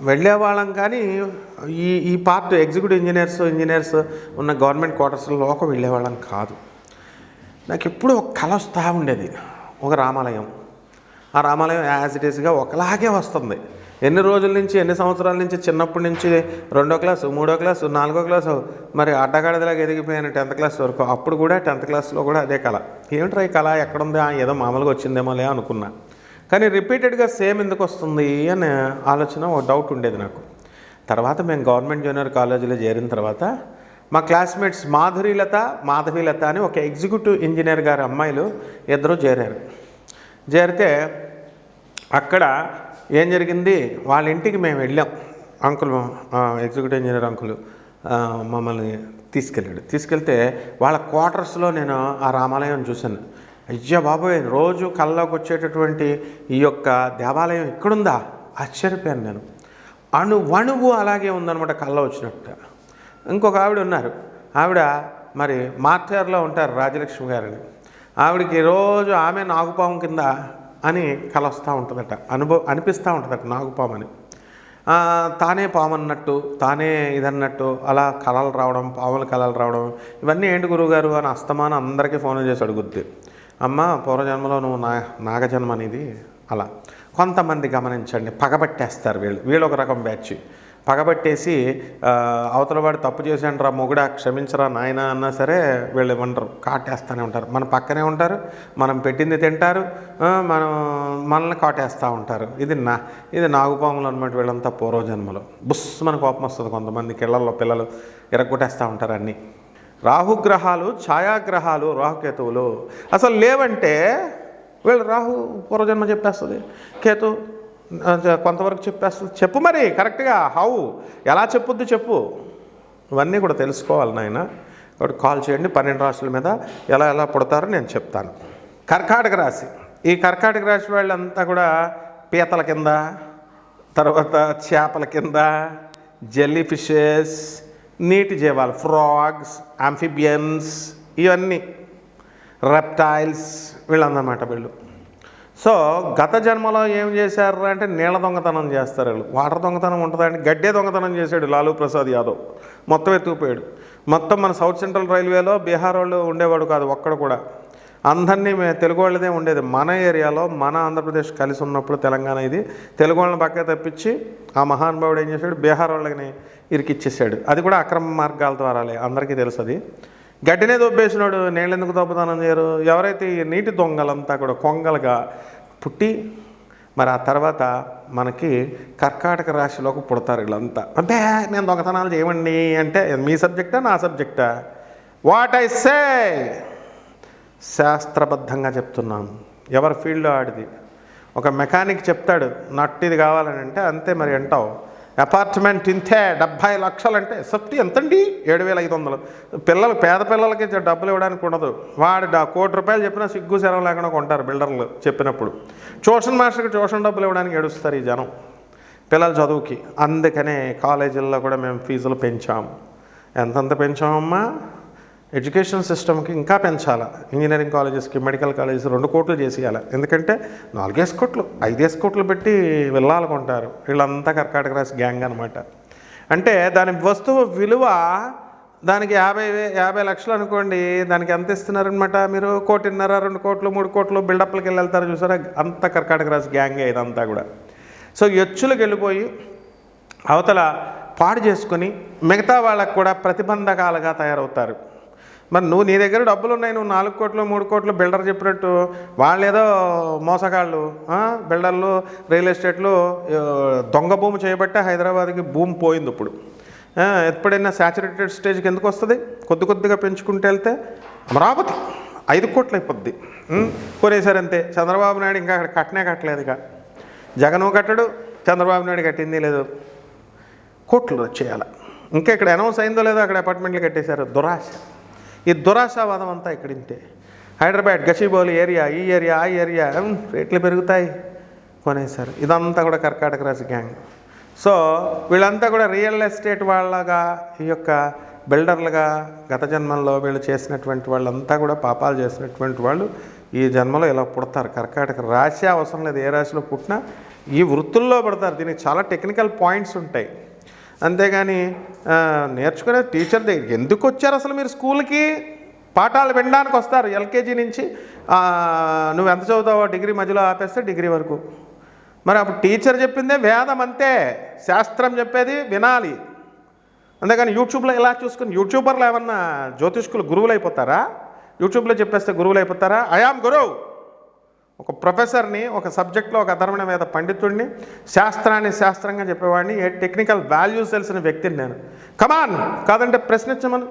వెళ్ళేవాళ్ళం కానీ ఈ ఈ పార్ట్ ఎగ్జిక్యూటివ్ ఇంజనీర్స్ ఇంజనీర్స్ ఉన్న గవర్నమెంట్ క్వార్టర్స్లోకి వెళ్ళేవాళ్ళం కాదు. నాకు ఎప్పుడూ ఒక కళ వస్తూ ఉండేది ఒక రామాలయం. ఆ రామాలయం యాజ్ ఇట్ ఈస్గా ఒకలాగే వస్తుంది. ఎన్ని రోజుల నుంచి ఎన్ని సంవత్సరాల నుంచి చిన్నప్పటి నుంచి రెండో క్లాసు మూడో క్లాసు నాలుగో క్లాసు మరి అడ్డగాడిదలాగా ఎదిగిపోయాను టెన్త్ క్లాస్ వరకు అప్పుడు కూడా టెన్త్ క్లాస్లో కూడా అదే కళ. ఏమిట్రా ఈ కళ? ఎక్కడుంది? ఆ, ఏదో మామూలుగా వచ్చిందేమోలే అనుకున్నా. కానీ రిపీటెడ్గా సేమ్ ఎందుకు వస్తుంది అనే ఆలోచన ఒక డౌట్ ఉండేది నాకు. తర్వాత మేము గవర్నమెంట్ జూనియర్ కాలేజీలో చేరిన తర్వాత మా క్లాస్మేట్స్ మాధురీలత మాధవీలత అని ఒక ఎగ్జిక్యూటివ్ ఇంజనీర్ గారి అమ్మాయిలు ఇద్దరు చేరారు. చేరితే అక్కడ ఏం జరిగింది? వాళ్ళ ఇంటికి మేము వెళ్ళాం. అంకుల్ ఎగ్జిక్యూటివ్ ఇంజనీర్ అంకుల్ మమ్మల్ని తీసుకెళ్ళాడు. తీసుకెళ్తే వాళ్ళ క్వార్టర్స్లో నేను ఆ రామాలయం చూశాను. అయ్యా బాబోయ్ రోజు కళ్ళకు వచ్చేటటువంటి ఈ యొక్క దేవాలయం ఇక్కడుందా? ఆశ్చర్యపోయాను నేను. అణు వణువు అలాగే ఉందన్నమాట కళ్ళ వచ్చినట్టు. ఇంకొక ఆవిడ ఉన్నారు. ఆవిడ మరి మార్చార్లో ఉంటారు రాజలక్ష్మి గారిని. ఆవిడకి రోజు ఆమె నాగుపాము కింద అని కల వస్తూ ఉంటుందట. అనుభవం అనిపిస్తూ ఉంటుందట నాగుపాము అని. తానే పాము అన్నట్టు తానే ఇదన్నట్టు అలా కళలు రావడం పాముల కళలు రావడం ఇవన్నీ ఏంటి గురువుగారు అని అస్తమానం అందరికీ ఫోన్ చేసి అడుగుద్ది. అమ్మ పూర్వజన్మలో నువ్వు నా నాగజన్మ అనేది అలా. కొంతమంది గమనించండి పగబట్టేస్తారు వీళ్ళు. వీళ్ళు ఒక రకం బ్యాచ్. పగబట్టేసి అవతల వాడు తప్పు చేశాడు రా మొగుడా క్షమించరా నాయన అన్నా సరే వీళ్ళు ఏమంటారు కాటేస్తూనే ఉంటారు. మన పక్కనే ఉంటారు మనం పెట్టింది తింటారు మనం మనల్ని కాటేస్తూ ఉంటారు. ఇది నా ఇది నాగుపాములు అనమాట వీళ్ళంతా పూర్వజన్మలో. బుస్ మన కోపం వస్తుంది కొంతమంది కిళ్ళల్లో పిల్లలు ఇరగొట్టేస్తూ ఉంటారు అన్నీ. రాహుగ్రహాలు ఛాయాగ్రహాలు రాహుకేతువులు. అసలు లేవంటే వీళ్ళు రాహు పూర్వజన్మ చెప్పేస్తుంది. కేతు కొంతవరకు చెప్పేస్తుంది. చెప్పు మరి కరెక్ట్గా. హౌ? ఎలా చెప్పుద్ది చెప్పు. ఇవన్నీ కూడా తెలుసుకోవాలి నాయన. కాబట్టి కాల్ చేయండి పన్నెండు రాశుల మీద ఎలా ఎలా పుడతారో నేను చెప్తాను. కర్కాటక రాశి. ఈ కర్కాటక రాశి వాళ్ళంతా కూడా పీతల కింద తర్వాత చేపల కింద జెల్లీ ఫిషెస్ నీటి జీవాలు ఫ్రాగ్స్ ఆంఫిబియన్స్ ఇవన్నీ రెప్టైల్స్ వీళ్ళందన్నమాట వీళ్ళు. సో గత జన్మలో ఏం చేశారు అంటే నీళ్ళ దొంగతనం చేస్తారు వీళ్ళు. వాటర్ దొంగతనం ఉంటుందండి. గడ్డే దొంగతనం చేశాడు లాలూ ప్రసాద్ యాదవ్. మొత్తం ఎత్తుకుపోయాడు. మొత్తం మన సౌత్ సెంట్రల్ రైల్వేలో బీహార్ వాళ్ళు ఉండేవాడు కాదు ఒక్కడు కూడా. అందరినీ తెలుగు వాళ్ళదే ఉండేది. మన ఏరియాలో మన ఆంధ్రప్రదేశ్ కలిసి ఉన్నప్పుడు తెలంగాణ ఇది. తెలుగు వాళ్ళని పక్క తప్పించి ఆ మహానుభావుడు ఏం చేశాడు? బీహార్ వాళ్ళని ఇరికిచ్చేసాడు అది కూడా అక్రమ మార్గాల ద్వారాలే అందరికీ తెలుసు అది. గడ్డినే దొబ్బేసినాడు నీళ్ళు ఎందుకు దొబ్బతనం చేయరు ఎవరైతే ఈ నీటి దొంగలంతా కూడా కొంగలుగా పుట్టి మరి ఆ తర్వాత మనకి కర్కాటక రాశిలోకి పుడతారు వీళ్ళంతా. అంటే నేను దొంగతనాలు చేయమండి అంటే మీ సబ్జెక్టా నా సబ్జెక్టా? వాట్ ఐ సే శాస్త్రబద్ధంగా చెప్తున్నాను. ఎవరి ఫీల్డ్లో ఆడిది? ఒక మెకానిక్ చెప్తాడు నట్టిది కావాలని అంటే అంతే మరి అంటావు. అపార్ట్మెంట్ ఇంతే డెబ్భై లక్షలు అంటే సెఫ్టీ ఎంతండి? ఏడు వేల ఐదు వందలు. పిల్లలు పేద పిల్లలకి డబ్బులు ఇవ్వడానికి ఉండదు. వాడు కోటి రూపాయలు చెప్పినా సిగ్గు శరం లేకుండా కొంటారు బిల్డర్లు చెప్పినప్పుడు. ట్యూషన్ మాస్టర్కి ట్యూషన్ డబ్బులు ఇవ్వడానికి ఏడుస్తారు ఈ జనం. పిల్లల చదువుకి. అందుకనే కాలేజీల్లో కూడా మేము ఫీజులు పెంచాము ఎంతెంత పెంచామమ్మా? ఎడ్యుకేషన్ సిస్టమ్కి ఇంకా పెంచాలా. ఇంజనీరింగ్ కాలేజెస్కి మెడికల్ కాలేజెస్ రెండు కోట్లు చేసేయాలి. ఎందుకంటే నాలుగేసి కోట్లు ఐదేసి కోట్లు పెట్టి వెళ్ళాలనుకుంటారు వీళ్ళంతా కర్కాటక రాసి గ్యాంగ్ అనమాట అంటే దాని వస్తువు విలువ దానికి యాభై వే- యాభై లక్షలు అనుకోండి దానికి ఎంత ఇస్తున్నారనమాట మీరు? కోటిన్నర రెండు కోట్లు మూడు కోట్లు బిల్డప్లకి వెళ్ళి వెళ్తారు చూసారా? అంత కర్కాటక రాసి గ్యాంగే ఇదంతా కూడా. సో ఎచ్చులకు వెళ్ళిపోయి అవతల పాడు చేసుకొని మిగతా వాళ్ళకు కూడా ప్రతిబంధకాలుగా తయారవుతారు. మరి నువ్వు నీ దగ్గర డబ్బులు ఉన్నాయి నువ్వు నాలుగు కోట్లు మూడు కోట్లు బిల్డర్ చెప్పినట్టు వాళ్ళు ఏదో మోసగాళ్ళు బిల్డర్లు రియల్ ఎస్టేట్లు దొంగ భూమి చేయబట్టే హైదరాబాద్కి భూమి పోయింది ఇప్పుడు. ఎప్పుడైనా శాచురేటెడ్ స్టేజ్కి ఎందుకు వస్తుంది? కొద్ది కొద్దిగా పెంచుకుంటూ వెళ్తే అమరావతి ఐదు కోట్లు అయిపోద్ది. ఉం? అంతే. చంద్రబాబు నాయుడు ఇంకా అక్కడ కట్టనే కట్టలేదు ఇక. జగన్ కట్టడు చంద్రబాబు నాయుడు కట్టింది లేదు. కోట్లు చేయాలి ఇంకా ఇక్కడ అనౌన్స్ అయిందో లేదో అక్కడ అపార్ట్మెంట్లు కట్టేశారు. దురాశ. ఈ దురాశావాదం అంతా ఇక్కడ ఇంతే హైదరాబాద్ గచిబౌలి ఏరియా ఈ ఏరియా ఆ ఏరియా రేట్లు పెరుగుతాయి కొనేశారు. ఇదంతా కూడా కర్కాటక రాజు గ్యాంగ్. సో వీళ్ళంతా కూడా రియల్ ఎస్టేట్ వాళ్ళగా ఈ యొక్క బిల్డర్లుగా గత జన్మల్లో వీళ్ళు చేసినటువంటి వాళ్ళంతా కూడా పాపాలు చేసినటువంటి వాళ్ళు ఈ జన్మలో ఇలా పుడతారు. కర్కాటక రాశి అవసరం లేదు. ఏ రాశిలో పుట్టినా ఈ వృత్తుల్లో పడతారు. దీనికి చాలా టెక్నికల్ పాయింట్స్ ఉంటాయి. అంతేగాని నేర్చుకునే టీచర్ దగ్గరికి ఎందుకు వచ్చారు అసలు మీరు స్కూల్కి? పాఠాలు వినడానికి వస్తారు ఎల్కేజీ నుంచి. నువ్వు ఎంత చదువుతావో డిగ్రీ మధ్యలో ఆపేస్తే డిగ్రీ వరకు. మరి అప్పుడు టీచర్ చెప్పిందే వేదం అంతే. శాస్త్రం చెప్పేది వినాలి. అంతేగాని యూట్యూబ్లో ఇలా చూసుకుని యూట్యూబర్లు ఏమన్నా జ్యోతిష్కులు గురువులు అయిపోతారా యూట్యూబ్లో చెప్పేస్తే గురువులు అయిపోతారా ఐఆమ్ గురువు. ఒక ప్రొఫెసర్ని ఒక సబ్జెక్ట్లో ఒక అధర్మణ మీద పండితుడిని శాస్త్రాన్ని శాస్త్రంగా చెప్పేవాడిని ఏ టెక్నికల్ వాల్యూస్ తెలిసిన వ్యక్తిని నేను. కమాన్ కాదంటే ప్రశ్నించమను.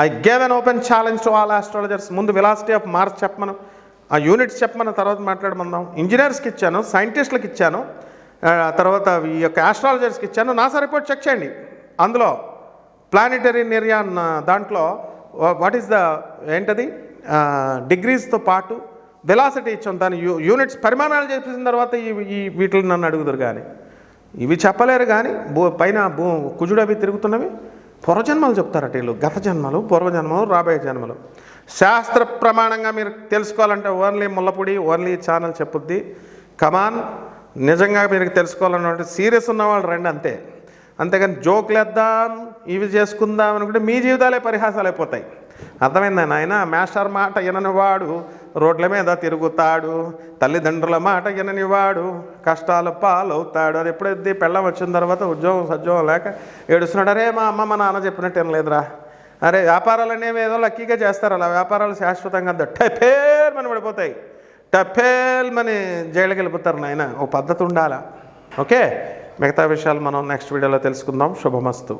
I gave an open challenge to all astrologers ముందు వెలాసిటీ ఆఫ్ మార్క్స్ చెప్పమను. ఆ యూనిట్స్ చెప్పమని తర్వాత మాట్లాడమందాం. ఇంజనీర్స్కి ఇచ్చాను సైంటిస్టులకు ఇచ్చాను. తర్వాత ఈ యొక్క ఆస్ట్రాలజర్స్కి ఇచ్చాను. నాసా రిపోర్ట్ చెక్ చేయండి. అందులో ప్లానిటరీ నిర్యాన్ దాంట్లో వాట్ ఈస్ ద ఏంటది? డిగ్రీస్తో పాటు వెలాసిటీ ఇచ్చాం. దాని యూ యూనిట్స్ పరిమాణాలు చేసిన తర్వాత ఈ ఈ వీటిని నన్ను అడుగుతారు కానీ ఇవి చెప్పలేరు కానీ భూ పైన భూ కుజుడు అవి తిరుగుతున్నవి. పూర్వజన్మలు చెప్తారట వీళ్ళు. గత జన్మలు పూర్వజన్మలు రాబోయే జన్మలు. శాస్త్ర ప్రమాణంగా మీరు తెలుసుకోవాలంటే ఓన్లీ ముల్లపొడి ఓన్లీ ఛానల్ చెప్పుద్ది. కమాన్ నిజంగా మీరు తెలుసుకోవాలన్నట్టు సీరియస్ ఉన్నవాళ్ళు రండి అంతే. అంతేగాని జోకులు ఇవి చేసుకుందాం అనుకుంటే మీ జీవితాలే పరిహాసాలు అయిపోతాయి అర్థమైందా నాయన? మాస్టర్ మాట విననివాడు రోడ్ల మీద తిరుగుతాడు తల్లిదండ్రుల మాట విననివాడు కష్టాలు పాలవుతాడు. అది ఎప్పుడైతే పెళ్ళం వచ్చిన తర్వాత ఉద్యోగం సద్యోగం లేక ఏడుస్తున్నాడు అరే మా అమ్మ మా నాన్న చెప్పినట్టు ఏం లేదురా అరే వ్యాపారాలు అనేవి ఏదో లక్కీగా చేస్తారు అలా. వ్యాపారాలు శాశ్వతంగా టఫేల్ మని పడిపోతాయి. టఫేల్ మని జైలుకి వెళ్ళిపోతారు నాయన. ఓ పద్ధతి ఉండాలా? ఓకే? మిగతా విషయాలు మనం నెక్స్ట్ వీడియోలో తెలుసుకుందాం. శుభమస్తు.